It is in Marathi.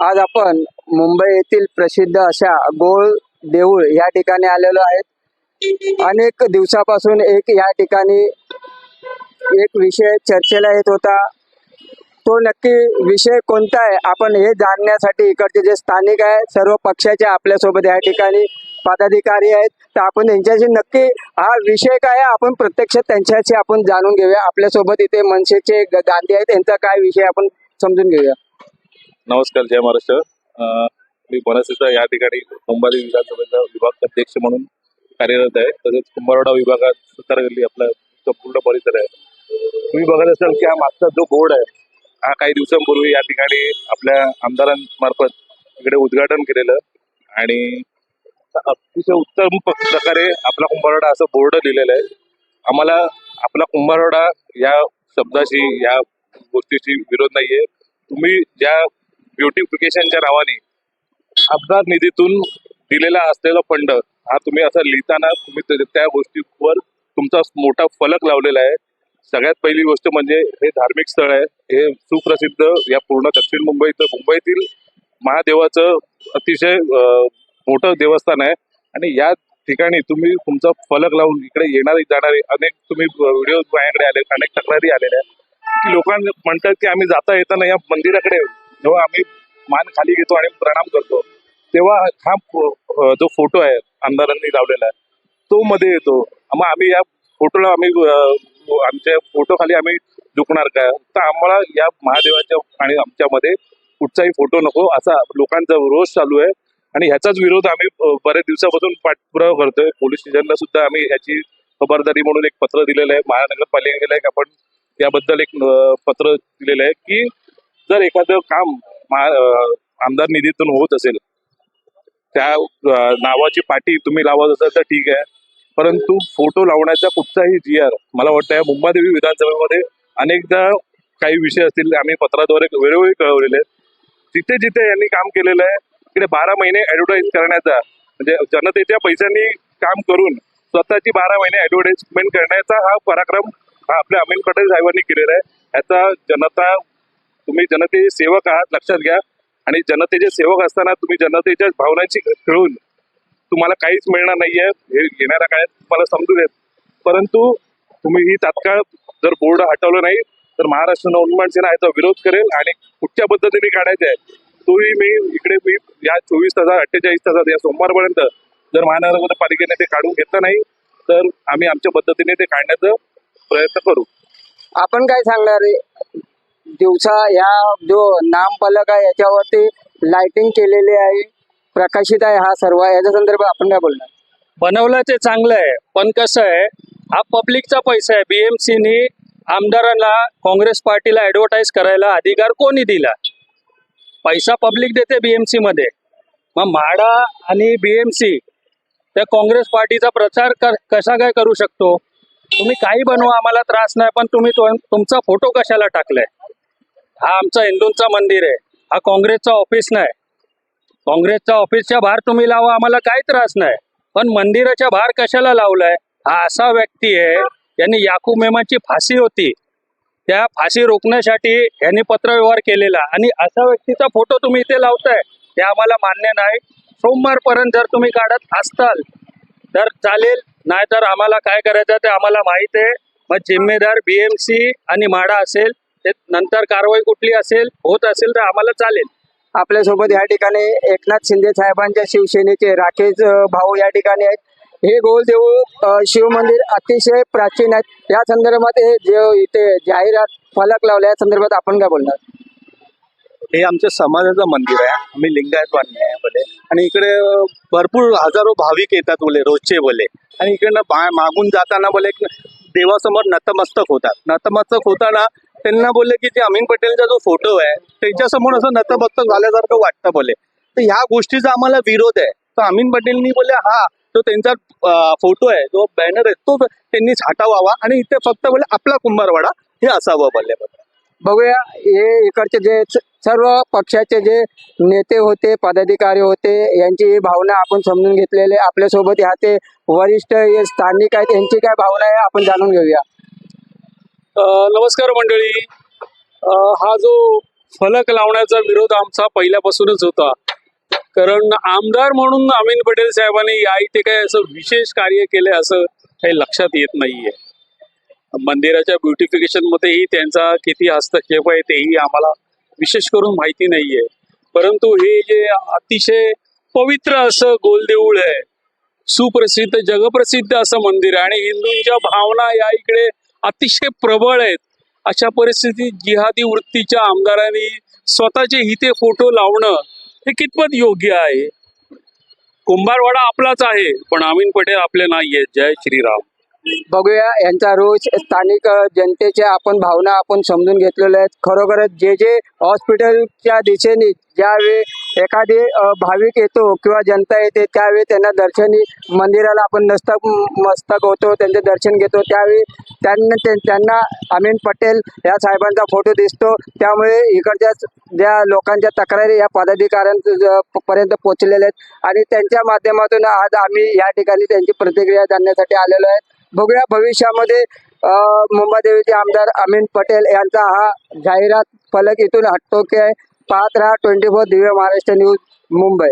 आज आपण मुंबई येथील प्रसिद्ध अशा गोळ देऊळ या ठिकाणी आलेलो आहेत अनेक दिवसापासून एक या ठिकाणी एक विषय चर्चेला येत होता. तो नक्की विषय कोणता आहे? आपण हे जाणण्यासाठी इकडचे जे स्थानिक आहे सर्व पक्षाचे आपल्यासोबत या ठिकाणी पदाधिकारी आहेत. तर आपण त्यांच्याशी नक्की हा विषय काय आहे? आपण प्रत्यक्ष त्यांच्याशी आपण जाणून घेऊया. आपल्यासोबत इथे मनसेचे गांधी आहेत. त्यांचा काय विषय आपण समजून घेऊया. नमस्कार जय महाराष्ट्र. मी मनसेचा या ठिकाणी मुंबई विधानसभेचा विभाग अध्यक्ष म्हणून कार्यरत आहे. तसेच कुंभारवाडा विभागात सुतारगल्ली आपला संपूर्ण परिसर आहे. तुम्ही बघत असाल की हा मागचा जो बोर्ड आहे हा काही दिवसांपूर्वी या ठिकाणी आपल्या आमदारांमार्फत इकडे उद्घाटन केलेलं आणि अतिशय उत्तम प्रकारे आपला कुंभारवाडा असं बोर्ड लिहिलेलं आहे. आम्हाला आपला कुंभारवाडा या शब्दाशी या गोष्टीशी विरोध नाहीये. तुम्ही ज्या ब्युटिफिकेशनच्या नावाने अपघात निधीतून दिलेला असलेला फंड हा तुम्ही असा लिहिताना तुम्ही त्या- गोष्टीवर तुमचा मोठा फलक लावलेला आहे. सगळ्यात पहिली गोष्ट म्हणजे हे धार्मिक स्थळ आहे. हे सुप्रसिद्ध या पूर्ण दक्षिण मुंबईत मुंबईतील महादेवाचं अतिशय मोठं देवस्थान आहे. आणि या ठिकाणी तुम्ही तुमचा फलक लावून इकडे येणारे जाणारे अनेक तुम्ही व्हिडिओ माझ्याकडे आले अनेक तक्रारी आलेल्या आहेत. की लोकांना म्हणतात की आम्ही जाता येताना या मंदिराकडे जेव्हा आम्ही मान खाली घेतो आणि प्रणाम करतो तेव्हा हा जो फोटो आहे आमदारांनी लावलेला आहे तो मध्ये येतो. मग आम्ही या फोटोला आम्ही आमच्या फोटो खाली आम्ही झुकणार काय? तर आम्हाला या महादेवाच्या आणि आमच्यामध्ये कुठचाही फोटो नको असा लोकांचा रोष चालू आहे. आणि ह्याचाच विरोध आम्ही बऱ्याच दिवसापासून पाठपुरावा करतोय. पोलीस स्टेशनला सुद्धा आम्ही याची खबरदारी म्हणून एक पत्र दिलेलं आहे. महानगरपालिकेला एक आपण याबद्दल एक पत्र दिलेलं आहे की जर एखादं काम आमदार निधीतून होत असेल त्या नावाची पाठी तुम्ही लावत असाल तर ठीक आहे. परंतु फोटो लावण्याचा कुठचाही जी आर मला वाटतं या मुंबादेवी विधानसभेमध्ये अनेकदा काही विषय असतील आम्ही पत्राद्वारे वेळोवेळी कळवलेले आहेत. जिथे जिथे यांनी काम केलेलं आहे तिकडे बारा महिने ऍडव्हर्टाईज करण्याचा म्हणजे जनतेच्या पैशांनी काम करून स्वतःची बारा महिने ऍडव्हर्टाइजमेंट करण्याचा हा पराक्रम हा आपल्या अमीन पटेल साहेबांनी केलेला आहे. याचा जनता तुम्ही जनतेचे सेवक आहात लक्षात घ्या. आणि जनतेचे सेवक असताना तुम्ही जनतेच्या भावनांची खेळून तुम्हाला काहीच मिळणार नाहीये. हे येणाऱ्या काळात तुम्हाला समजू देत. परंतु तुम्ही ही तात्काळ जर बोर्ड हटवलं नाही तर महाराष्ट्र नवनिर्माण सेना याचा विरोध करेल आणि कुठच्या पद्धतीने काढायचा आहे तोही मी इकडे मी या चोवीस तासात अठ्ठेचाळीस तासात या सोमवारपर्यंत जर महानगरपालिकेने ते काढून घेतलं नाही तर आम्ही आमच्या पद्धतीने ते काढण्याचा प्रयत्न करू. आपण काय सांगणार आहे? दिवसा या जो नाम आहे याच्यावरती लाइटिंग केलेली आहे. प्रकाशित आहे हा सर्व. याच्या संदर्भात आपण काय बोलणार? बनवलं ते चांगलं आहे. पण कसं आहे हा पब्लिकचा पैसा आहे. बीएमसीनी आमदारांना काँग्रेस पार्टीला ऍडव्हर्टाईज करायला अधिकार कोणी दिला? पैसा पब्लिक देते बीएमसी मध्ये. मग म्हाडा आणि बीएमसी त्या काँग्रेस पार्टीचा प्रचार कर कसा काय करू शकतो? तुम्ही काही बनवा आम्हाला त्रास नाही पण तुम्ही तुमचा फोटो कशाला टाकलाय? हा आमचा हिंदूंचा मंदिर आहे. हा काँग्रेसचा ऑफिस नाही. काँग्रेसच्या ऑफिसच्या बाहेर तुम्ही लावा आम्हाला काही त्रास नाही. पण मंदिराच्या बाहेर कशाला लावलाय? हा असा व्यक्ती आहे यांनी याकू मेमाची फाशी होती. त्या फाशी रोखण्यासाठी यांनी पत्रव्यवहार केलेला. आणि अशा व्यक्तीचा फोटो तुम्ही इथे लावताय हे आम्हाला मान्य नाही. सोमवारपर्यंत जर तुम्ही काढत असताल तर चालेल. नाहीतर आम्हाला काय करायचं ते आम्हाला माहीत आहे. मग जिम्मेदार बीएमसी आणि माडा असेल ते नंतर कारवाई कुठली असेल होत असेल तर आम्हाला चालेल. आपल्यासोबत या ठिकाणी एकनाथ शिंदे साहेबांच्या शिवसेनेचे राकेश भाऊ या ठिकाणी आहेत. हे गोलदेऊ अ, शिव मंदिर अतिशय प्राचीन आहेत. या संदर्भात हे जे इथे जाहिरात फलक लावले या संदर्भात आपण काय बोलणार? हे आमच्या समाजाचं मंदिर आहे. आम्ही लिंगायत बांधले आहे बोले आणि इकडे भरपूर हजारो भाविक येतात बोले रोजचे बोले आणि इकडनं बा- मागून जाताना बोले एक देवासमोर नतमस्तक होतात. नतमस्तक होताना त्यांना बोलले की जे अमीन पटेलचा जो फोटो आहे त्यांच्यासमोर असं नतमस्तक झाल्यासारखं वाटतं बोले. तर ह्या गोष्टीचा आम्हाला विरोध आहे. तर अमीन पटेलनी बोले हा तो त्यांचा फोटो आहे जो बॅनर आहे तो त्यांनीच हटवावा आणि इथे फक्त बोले आपला कुंभारवाडा हे असावं बोलले बघूया हे इकडचे जे सर्व पक्षाचे जे नेते होते पदाधिकारी होते यांची भावना आपण समजून घेतलेले आपल्यासोबत ह्या ते वरिष्ठ स्थानिक आहेत यांची काय भावना आहे आपण जाणून घेऊया. नमस्कार मंडळी. हा जो फलक लावण्याचा विरोध आमचा पहिल्यापासूनच होता. कारण आमदार म्हणून अमीन पटेल साहेबांनी या इथे काय असं विशेष कार्य केले असं काही लक्षात येत नाहीये. मंदिराच्या ब्युटिफिकेशन मध्येही त्यांचा किती हस्तक्षेप आहे तेही आम्हाला विशेष करून माहिती नाहीये. परंतु हे जे अतिशय पवित्र असं गोलदेऊळ आहे सुप्रसिद्ध जगप्रसिद्ध असं मंदिर आहे आणि हिंदूंच्या भावना या इकडे अतिशय प्रबळ आहेत. अशा परिस्थितीत जिहादी वृत्तीच्या आमदारांनी स्वतःचे हिते फोटो लावणं हे कितपत योग्य आहे? कुंभारवाडा आपलाच आहे पण अमीन पटेल आपले नाहीये जय श्रीराम. बघूया यांचा रोज स्थानिक जनतेच्या आपण भावना आपण समजून घेतलेल्या आहेत. खरोखरच जे जे हॉस्पिटलच्या दिशेने ज्यावेळी एखादी भाविक येतो किंवा जनता येते त्यावेळी त्यांना दर्शनी मंदिराला आपण नस्तक मस्तक होतो त्यांचे दर्शन घेतो. त्यावेळी त्यांना ते- त्यांना अमीन पटेल या साहेबांचा फोटो दिसतो. त्यामुळे इकडच्या ज्या लोकांच्या तक्रारी या पदाधिकाऱ्यांपर्यंत पोहोचलेल्या आहेत. आणि त्यांच्या माध्यमातून आज आम्ही या ठिकाणी त्यांची प्रतिक्रिया जाणण्यासाठी आलेलो आहे. बघूया भविष्यामध्ये मुंबादेवीचे आमदार अमीन पटेल यांचा हा जाहिरात फलक इथून हटतो की आहे पाहत राहा twenty four Divya Maharashtra news Mumbai.